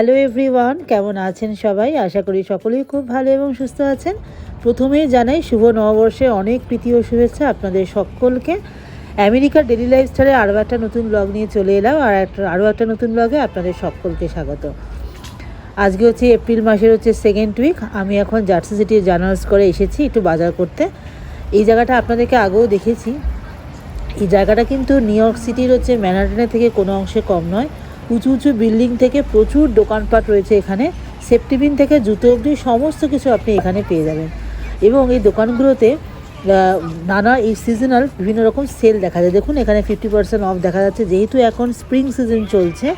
Hello everyone কেমন আছেন সবাই? আশা করি সকলেই খুব ভালো এবং সুস্থ আছেন। প্রথমেই জানাই শুভ নববর্ষে অনেক প্রীতি ও শুভেচ্ছা আপনাদের সকলকে। আমেরিকার ডেলি লাইফস্টাইলে আরও একটা নতুন ব্লগ নিয়ে চলে এলাম আর একটা আরও একটা নতুন ব্লগে আপনাদের সকলকে স্বাগত। আজকে হচ্ছে এপ্রিল মাসের হচ্ছে সেকেন্ড উইক আমি এখন জার্সি সিটি জার্নালস করে এসেছি একটু বাজার করতে। এই জায়গাটা আপনাদেরকে আগেও দেখেছি। এই জায়গাটা কিন্তু নিউ ইয়র্ক সিটির হচ্ছে ম্যানহাটনের থেকে কোনো অংশে কম নয়। উঁচু উঁচু বিল্ডিং থেকে প্রচুর দোকানপাট রয়েছে এখানে। সেফটিবিন থেকে জুতো অবধি সমস্ত কিছু আপনি এখানে পেয়ে যাবেন। এবং এই দোকানগুলোতে নানা এই সিজনাল বিভিন্ন রকম সেল দেখা যায়। দেখুন, এখানে ফিফটি পার্সেন্ট অফ দেখা যাচ্ছে। যেহেতু এখন স্প্রিং সিজন চলছে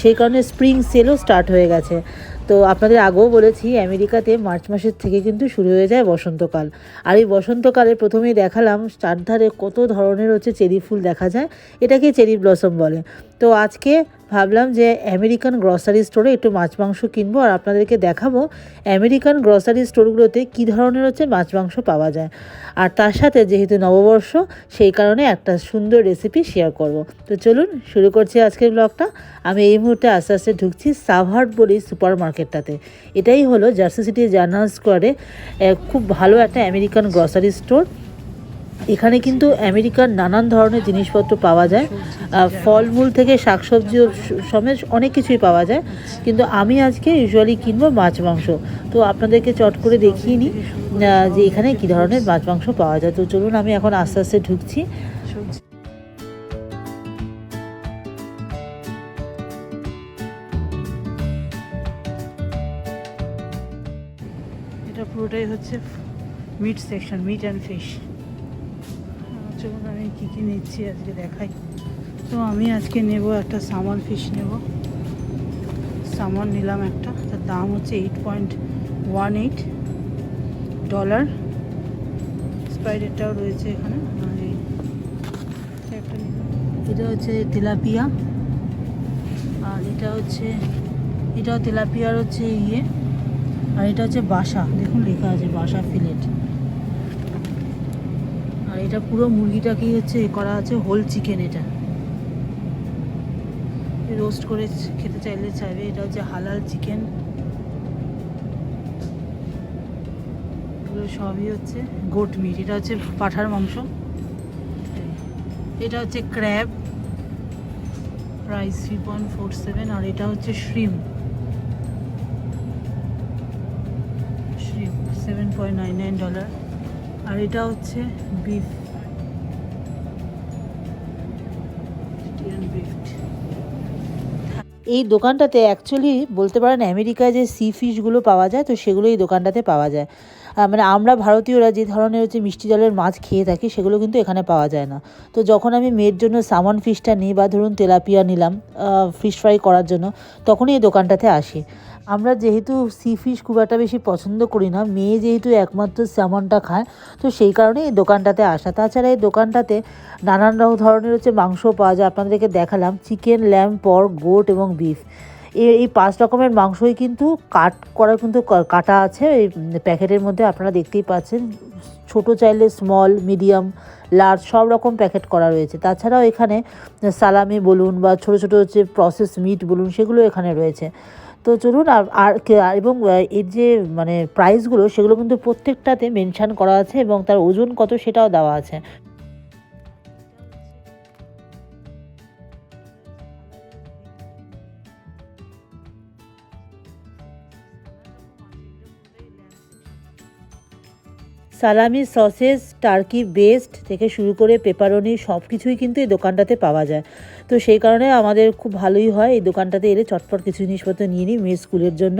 সেই কারণে স্প্রিং সেলও স্টার্ট হয়ে গেছে। তো আপনাদের আগেও বলেছি, আমেরিকাতে মার্চ মাসের থেকে কিন্তু শুরু হয়ে যায় বসন্তকাল। আর এই বসন্তকালে প্রথমেই দেখালাম চারধারে কত ধরনের হচ্ছে চেরি ফুল দেখা যায়, এটাকে চেরি ব্লসম বলে। তো আজকে ভাবলাম যে আমেরিকান গ্রসারি স্টোরে একটু মাছ মাংস কিনবো আর আপনাদেরকে দেখাবো আমেরিকান গ্রসারি স্টোরগুলোতে কী ধরনের হচ্ছে মাছ মাংস পাওয়া যায়। আর তার সাথে যেহেতু নববর্ষ, সেই কারণে একটা সুন্দর রেসিপি শেয়ার করব। তো চলুন শুরু করছি আজকের ব্লগটা। আমি এই মুহূর্তে আস্তে আস্তে ঢুকছি সাভার্ট বলি সুপার মার্কেটটাতে। এটাই হলো জার্সি সিটি জার্নাল স্কোয়ারে খুব ভালো একটা আমেরিকান গ্রসারি স্টোর এখানে কিন্তু আমেরিকার নানান ধরনের জিনিসপত্র পাওয়া যায়। ফলমূল থেকে শাকসবজি সমেত অনেক কিছুই পাওয়া যায়। কিন্তু আমি আজকে ইউজুয়ালি কিনবো মাছ মাংস। তো আপনাদেরকে চট করে দেখিয়ে নিই যে এখানে কী ধরনের মাছ মাংস পাওয়া যায়। তো চলুন আমি এখন আস্তে আস্তে ঢুকছি। পুরোটাই হচ্ছে meat section meat and fish চলুন আমি কী কী নিচ্ছি আজকে দেখাই। তো আমি আজকে নেব একটা সামন ফিশ নেব। সামন নিলাম একটা, তার দাম হচ্ছে eight point one eight dollar স্প্রাইডেরটাও রয়েছে এখানে। একটা। এটা হচ্ছে তেলাপিয়া আর এটা হচ্ছে, এটাও তেলাপিয়ার হচ্ছে ইয়ে। আর এটা হচ্ছে বাসা। দেখুন, লেখা আছে বাসা ফিলেট আর এটা পুরো মুরগিটাকেই হচ্ছে এ করা আছে হোল চিকেন এটা। রোস্ট করে খেতে চাইলে চাইবে, এটা হচ্ছে হালাল চিকেন এগুলো সবই হচ্ছে গোট মিট এটা হচ্ছে পাঠার মাংস। এটা হচ্ছে crab price three four seven আর এটা হচ্ছে shrimp point nine nine dollar আর এটা হচ্ছে বিফ এই দোকানটাতে অ্যাকচুয়ালি বলতে পারেন আমেরিকায় যে সি ফিশগুলো পাওয়া যায়, তো সেগুলো এই দোকানটাতে পাওয়া যায়। মানে আমরা ভারতীয়রা যে ধরনের হচ্ছে মিষ্টি জলের মাছ খেয়ে থাকি, সেগুলো কিন্তু এখানে পাওয়া যায় না। তো যখন আমি মেয়ের জন্য সামন ফিশটা নিই বা ধরুন তেলাপিয়া নিলাম ফিশ ফ্রাই করার জন্য, তখনই এই দোকানটাতে আসি। আমরা যেহেতু সি ফিশ খুব একটা বেশি পছন্দ করি না, মেয়ে যেহেতু একমাত্র স্যামনটা খায়, তো সেই কারণে এই দোকানটাতে আসা। তাছাড়া এই দোকানটাতে নানান রকম ধরনের হচ্ছে মাংস পাওয়া যায়, আপনাদেরকে দেখালাম চিকেন ল্যাম্প পর্ক গোট এবং বিফ এই পাঁচ রকমের মাংসই কিন্তু কাট করা কিন্তু কাটা আছে, এই প্যাকেটের মধ্যে আপনারা দেখতেই পাচ্ছেন। ছোট চাইলে স্মল মিডিয়াম লার্জ সব রকম প্যাকেট করা রয়েছে। তাছাড়াও এখানে, সালামি বলুন বা ছোট ছোট হচ্ছে প্রসেস মিট বলুন, সেগুলো এখানে রয়েছে। তো চলুন আর আর এবং এর যে মানে প্রাইসগুলো সেগুলো কিন্তু প্রত্যেকটাতে মেনশান করা আছে এবং তার ওজন কত সেটাও দেওয়া আছে। সালামি সসেস টার্কি, বেস্ট থেকে শুরু করে পেপারনি সব কিছুই কিন্তু এই দোকানটাতে পাওয়া যায়। তো সেই কারণে আমাদের খুব ভালোই হয় এই দোকানটাতে এলে চটপট কিছু জিনিসপত্র নিয়ে নিই মেয়ে স্কুলের জন্য।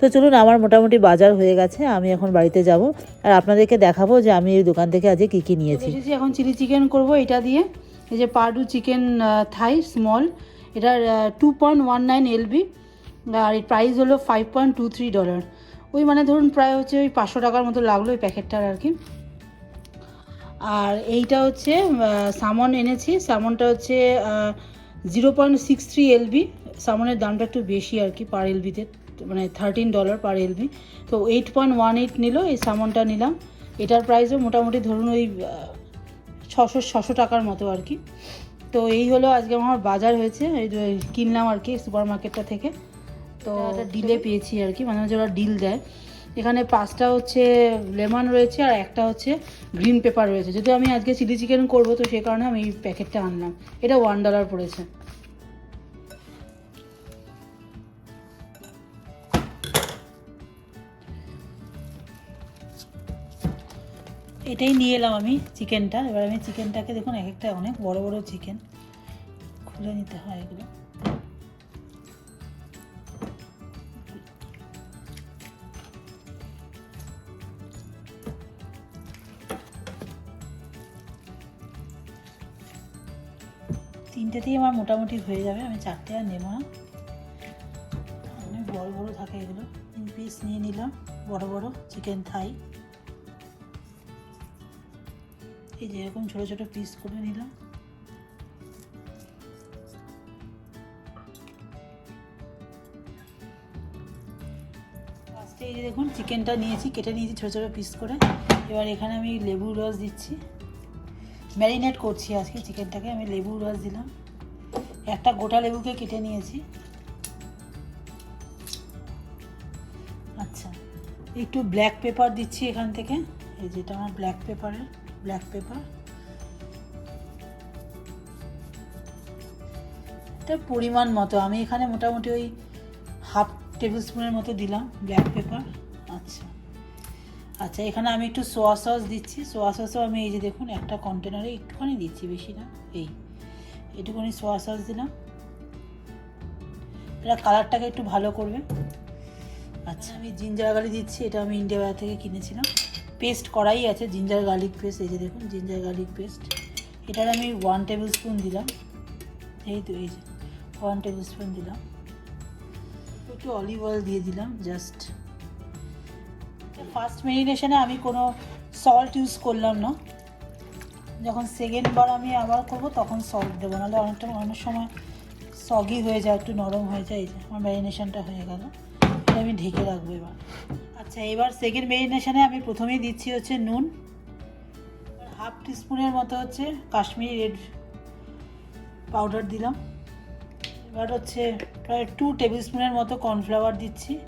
তো চলুন আমার মোটামুটি বাজার হয়ে গেছে, আমি এখন বাড়িতে যাব। আর আপনাদেরকে দেখাবো যে আমি এই দোকান থেকে আজকে কী কী নিয়েছি। এখন চিলি চিকেন করব এটা দিয়ে। এই যে পাডু চিকেন থাই, স্মল। এটার two point one nine LB আর এর প্রাইস হলো five point two three dollar ওই মানে ধরুন প্রায় হচ্ছে ওই পাঁচশো টাকার মতো লাগল ওই প্যাকেটটার আর কি। আর এইটা হচ্ছে সামন এনেছি। সামনটা হচ্ছে zero point six three LB. সামনের দামটা একটু বেশি আর কি পার এলবিতে মানে থার্টিন ডলার পার এলবি। তো এইট পয়েন্ট ওয়ান এইট নিল, এই সামনটা নিলাম। এটার প্রাইসও মোটামুটি ধরুন ওই ছশো ছশো টাকার মতো আর কি। তো এই হলো আজকে আমার বাজার হয়েছে, এই কিনলাম আর কি সুপার মার্কেটটা থেকে। তো ডিলে পেয়েছি আর কি মানে হচ্ছে ওরা ডিল দেয়। এখানে পাঁচটা হচ্ছে লেমন রয়েছে আর একটা হচ্ছে গ্রিন পেপার রয়েছে। যদি আমি আজকে চিলি চিকেন করব তো সেই কারণে আমি এই প্যাকেটটা আনলাম। এটা ওয়ান ডলার পড়েছে। এটাই নিয়ে এলাম আমি চিকেনটা এবার আমি চিকেনটাকে দেখুন এক একটা অনেক বড় বড় চিকেন খুলে নিতে হয় এগুলো। তিনটেতেই আমার মোটামুটি হয়ে যাবে, আমি চারটে আর নেব না। অনেক বড় বড় থাকে এগুলো। তিন পিস নিয়ে নিলাম, বড় বড় চিকেন থাই এই যে এরকম ছোটো ছোটো পিস করে নিলাম। ফার্স্টে এই যে দেখুন চিকেনটা নিয়েছি, কেটে নিয়েছি ছোটো ছোটো পিস করে। এবার এখানে আমি লেবুর রস দিচ্ছি। ম্যারিনেট করছি আজকে চিকেনটাকে আমি লেবুর রস দিলাম। একটা গোটা লেবুকে কেটে নিয়েছি। আচ্ছা একটু ব্ল্যাক পেপার দিচ্ছি এখান থেকে। এই যেটা আমার ব্ল্যাক পেপারের ব্ল্যাক পেপার এটা পরিমাণ মতো, আমি এখানে মোটামুটি ওই হাফ টেবিল স্পুনের মতো দিলাম ব্ল্যাক পেপার আচ্ছা আচ্ছা এখানে আমি একটু সোয়া সস দিচ্ছি। সোয়া সসও আমি এই যে দেখুন, একটা কন্টেনারে একটুখানি দিচ্ছি, বেশি না, এই। একটুখানি সোয়া সস দিলাম। এটা কালারটাকে একটু ভালো করবে। আচ্ছা আমি জিঞ্জার গার্লিক দিচ্ছি, এটা আমি ইন্ডিয়া বাজার থেকে কিনেছিলাম। পেস্ট করাই আছে, জিঞ্জার গার্লিক পেস্ট, এই যে দেখুন, জিঞ্জার গার্লিক পেস্ট। এটার আমি ওয়ান টেবিল স্পুন দিলাম। এই তো, এই যে ওয়ান টেবিল স্পুন দিলাম। একটু অলিভ অয়েল দিয়ে দিলাম জাস্ট ফার্স্ট মেরিনেশনে আমি কোনো সল্ট ইউজ করলাম না। যখন সেকেন্ড বার আমি আবার করব, তখন সল্ট দেবো। নাহলে অনেকটা, অনেক সময় সগি হয়ে যায়, একটু নরম হয়ে যায়। আমার ম্যারিনেশনটা হয়ে গেল। এটা আমি ঢেকে রাখব এবার। আচ্ছা এবার সেকেন্ড মেরিনেশনে আমি প্রথমেই দিচ্ছি হচ্ছে নুন। হাফ টিস্পুনের মতো হচ্ছে কাশ্মীরি রেড পাউডার দিলাম। এবার হচ্ছে প্রায় টু টেবিল স্পুনের মতো কর্নফ্লাওয়ার দিচ্ছি।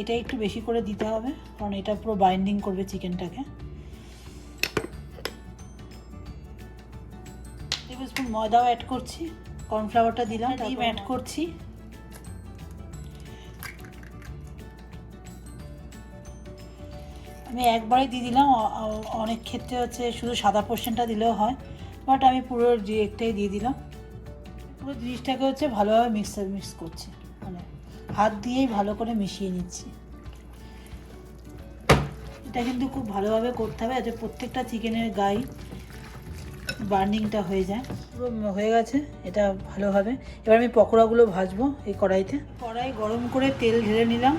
এটা একটু বেশি করে দিতে হবে, কারণ এটা পুরো বাইন্ডিং করবে চিকেনটাকে ময়দাও অ্যাড করছি কর্নফ্লাওয়ারটা দিলাম ডিম অ্যাড করছি। আমি একবারে দিয়ে দিলাম অনেক ক্ষেত্রে হচ্ছে শুধু সাদা পোর্শনটা দিলেও হয় বাট আমি পুরো একটাই দিয়ে দিলাম। পুরো জিনিসটাকে হচ্ছে ভালোভাবে মিক্সার মিক্স করছি মানে হাত দিয়েই ভালো করে মিশিয়ে নিচ্ছি। এটা কিন্তু খুব ভালোভাবে করতে হবে যাতে প্রত্যেকটা চিকেনের গায়ে বার্নিংটা হয়ে যায়। পুরো হয়ে গেছে, এটা ভালোভাবে এবার আমি পকোড়াগুলো ভাজবো এই কড়াইতে। কড়াই গরম করে তেল ঢেলে নিলাম।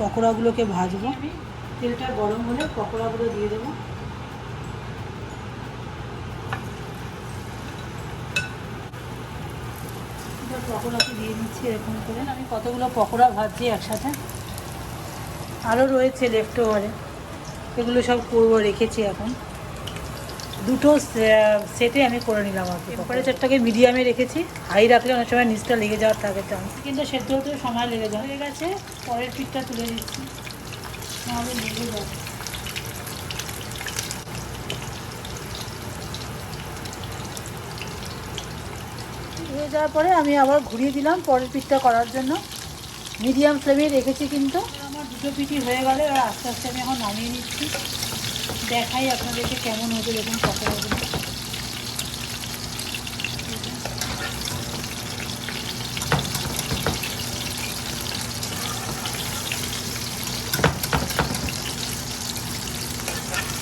পকোড়াগুলোকে ভাজবো। তেলটা গরম হলে পকোড়াগুলো দিয়ে দেবো। পকোড়াকে দিয়ে দিচ্ছি এরকম করে। আমি কতগুলো পকোড়া ভাজছি একসাথে। আরও রয়েছে লেফট ওভারে এগুলো সব করব রেখেছি এখন। দুটো সেটে আমি করে নিলাম আর টেম্পারেচারটাকে মিডিয়ামে রেখেছি। হাই রাখলে অনেক সময় নিচটা লেগে যাওয়ার থাকে চান্স কিন্তু সেদ্ধ হতে সময় লেগে যায় হয়ে গেছে পরের পিঠটা তুলে দিচ্ছি। নাহলে লেগে যাবে। হয়ে যাওয়ার পরে আমি আবার ঘুরিয়ে দিলাম পরের পিঠটা করার জন্য। মিডিয়াম ফ্লেমে রেখেছি কিন্তু। দুটো পিঠি হয়ে গেলে, এবার আস্তে আস্তে আমি এখন নামিয়ে নিচ্ছি। দেখাই আপনাদেরকে কেমন হয়েছে দেখুন পকোড়াগুলো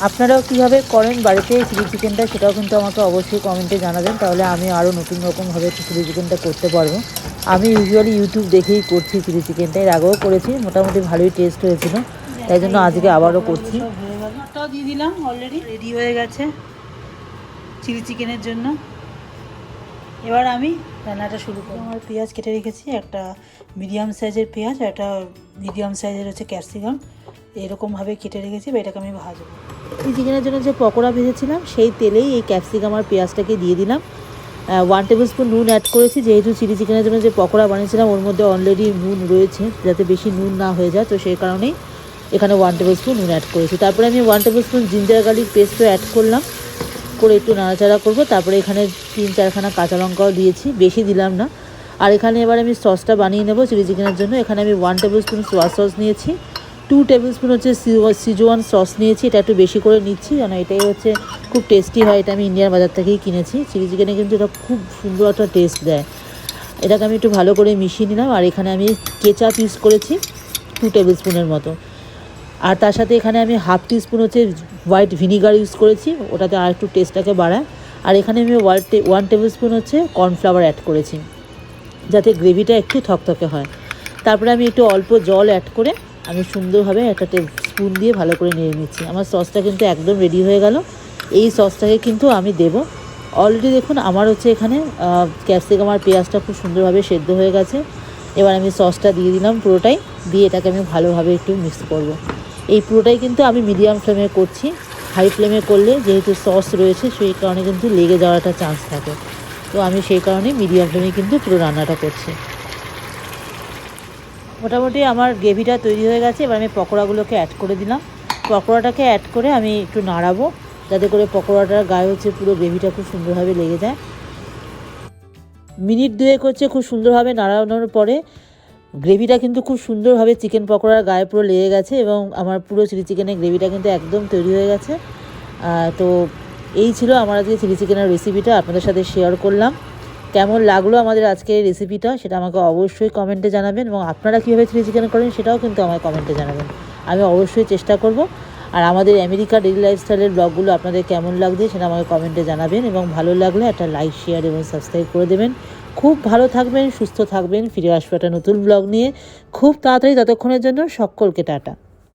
আপনারাও কীভাবে করেন বাড়িতে চিলি চিকেনটা সেটাও কিন্তু আমাকে অবশ্যই কমেন্টে জানাবেন। তাহলে আমি আরও নতুন রকমভাবে চিলি চিকেনটা করতে পারব। আমি ইউজুয়ালি ইউটিউব দেখেই করছি চিলি চিকেনটা এর আগেও করেছি, মোটামুটি ভালোই টেস্ট হয়েছিল। তাই জন্য আজকে আবারও করছি। দিয়ে দিলাম অলরেডি রেডি হয়ে গেছে চিলি চিকেনের জন্য। এবার আমি রান্নাটা শুরু করব। আমার পেঁয়াজ কেটে রেখেছি, একটা মিডিয়াম সাইজের পেঁয়াজ একটা মিডিয়াম সাইজের হচ্ছে ক্যাপসিকাম এরকমভাবে কেটে রেখেছি, এবার এটাকে আমি ভাজবো। চিলি চিকেনের জন্য যে পকোড়া ভেজেছিলাম, সেই তেলেই এই ক্যাপসিকাম আর পেঁয়াজটাকে দিয়ে দিলাম। ওয়ান টেবিল স্পুন নুন অ্যাড করেছি। যেহেতু চিলি চিকেনের জন্য যে পকোড়া বানিয়েছিলাম, ওর মধ্যে অলরেডি নুন রয়েছে, যাতে বেশি নুন না হয়ে যায়। তো সেই কারণেই এখানে ওয়ান টেবিল স্পুন নুন অ্যাড করেছি। তারপরে আমি one tablespoon ginger garlic পেস্টও অ্যাড করলাম। করে একটু নাড়াচাড়া করব। তারপরে এখানে তিন চারখানা কাঁচা লঙ্কাও দিয়েছি। বেশি দিলাম না। আর এখানে এবার আমি সসটা বানিয়ে নেব চিলি চিকেনের জন্য। এখানে আমি one tablespoon soya sauce নিয়েছি। টু টেবিল স্পুন হচ্ছে সিজোয়ান সস নিয়েছি, এটা একটু বেশি করে নিচ্ছি, কেন এটাই হচ্ছে খুব টেস্টি হয়, এটা আমি ইন্ডিয়ান বাজার থেকেই কিনেছি। চিলি চিকেনে কিন্তু এটা খুব সুন্দর একটা টেস্ট দেয়। এটাকে আমি একটু ভালো করে মিশিয়ে নিলাম, আর এখানে আমি কেচাপ ইউজ করেছি টু টেবিল স্পুনের মতো। আর তার সাথে এখানে আমি হাফ টি স্পুন হচ্ছে হোয়াইট ভিনিগার ইউজ করেছি, ওটাতে আর একটু টেস্টটাকে বাড়ায়। আর এখানে আমি ওয়ান টেবিল স্পুন হচ্ছে কর্নফ্লাওয়ার অ্যাড করেছি, যাতে গ্রেভিটা একটু থকথকে হয়। তারপরে আমি একটু অল্প জল অ্যাড করে আমি সুন্দরভাবে একটা স্পুন দিয়ে ভালো করে নিয়ে নিচ্ছি। আমার সসটা কিন্তু একদম রেডি হয়ে গেল। এই সসটাকে কিন্তু আমি দেবো। অলরেডি দেখুন, আমার হচ্ছে এখানে ক্যাপসিকাম আর পেঁয়াজটা খুব সুন্দরভাবে সেদ্ধ হয়ে গেছে। এবার আমি সসটা দিয়ে দিলাম পুরোটাই। দিয়ে এটাকে আমি ভালোভাবে একটু মিক্স করব। এই পুরোটাই কিন্তু আমি মিডিয়াম ফ্লেমে করছি। হাই ফ্লেমে করলে যেহেতু সস রয়েছে, সেই কারণে কিন্তু লেগে যাওয়ার একটা চান্স থাকে। তো আমি সেই কারণে মিডিয়াম ফ্লেমে কিন্তু পুরো রান্নাটা করছি। মোটামুটি আমার গ্রেভিটা তৈরি হয়ে গেছে, এবার আমি পকোড়াগুলোকে অ্যাড করে দিলাম। পকোড়াটাকে অ্যাড করে আমি একটু নাড়াবো, যাতে করে পকোড়াটার গায়ে হচ্ছে পুরো গ্রেভিটা খুব সুন্দরভাবে লেগে যায়। মিনিট দুয়েক হচ্ছে খুব সুন্দরভাবে নাড়ানোর পরে গ্রেভিটা কিন্তু খুব সুন্দরভাবে চিকেন পকোড়ার গায়ে পুরো লেগে গেছে এবং আমার পুরো চিলি চিকেনের গ্রেভিটা কিন্তু একদম তৈরি হয়ে গেছে। তো এই ছিল আমার আজকে চিলি চিকেনের রেসিপিটা আপনাদের সাথে শেয়ার করলাম। কেমন লাগল আমাদের আজকের রেসিপিটা সেটা আমাকে অবশ্যই কমেন্টে জানাবেন এবং আপনারা কীভাবে চিলি চিকেন করেন সেটাও কিন্তু আমায় কমেন্টে জানাবেন। আমি অবশ্যই চেষ্টা করব। আর আমাদের আমেরিকা ডেলি লাইফস্টাইলের ব্লগগুলো আপনাদের কেমন লাগছে সেটা আমাকে কমেন্টে জানাবেন এবং ভালো লাগলে একটা লাইক শেয়ার এবং সাবস্ক্রাইব করে দেবেন। খুব ভালো থাকবেন, সুস্থ থাকবেন, ফিরে আসব একটা নতুন ব্লগ নিয়ে। খুব তাড়াতাড়ি ততক্ষণের জন্য সকলকে টাটা।